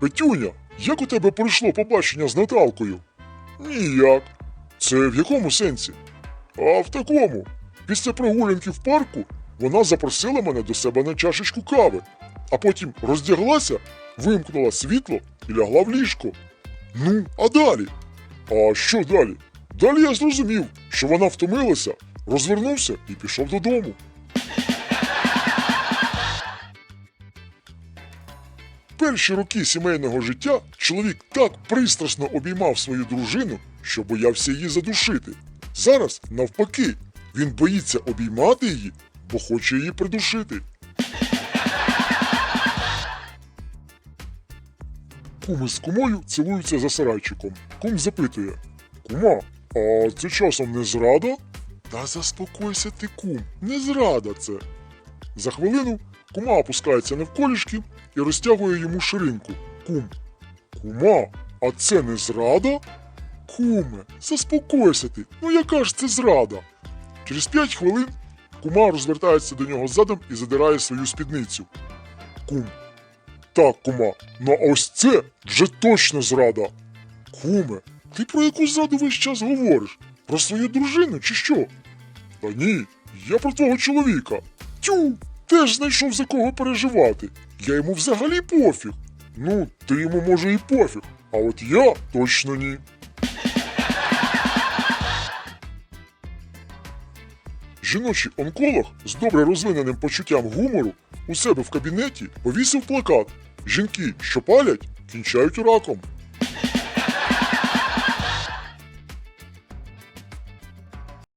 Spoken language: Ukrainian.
Петюня, як у тебе пройшло побачення з Наталкою? Ніяк. Це в якому сенсі? А в такому. Після прогулянки в парку вона запросила мене до себе на чашечку кави, а потім роздяглася, вимкнула світло і лягла в ліжко. Ну, а далі? А що далі? Далі я зрозумів, що вона втомилася, розвернувся і пішов додому. Перші роки сімейного життя чоловік так пристрасно обіймав свою дружину, що боявся її задушити. Зараз, навпаки, він боїться обіймати її, бо хоче її придушити. Куми з кумою цілуються за сарайчиком. Кум запитує: Кума, а це часом не зрада? Та заспокойся ти, кум, не зрада це. За хвилину кума опускається навколішки і розтягує йому ширинку. Кум. Кума, а це не зрада? Куме, заспокойся ти. Ну яка ж це зрада? Через п'ять хвилин кума розвертається до нього задом і задирає свою спідницю. Кум. Так, кума, ну ось це вже точно зрада. Куме, ти про яку зраду весь час говориш? Про свою дружину чи що? Та ні, я про твого чоловіка. Тю, теж знайшов за кого переживати. Я йому взагалі пофіг. Ну, ти йому може і пофіг, а от я точно ні. Жіночий онколог з добре розвиненим почуттям гумору у себе в кабінеті повісив плакат: Жінки, що палять, кінчають раком.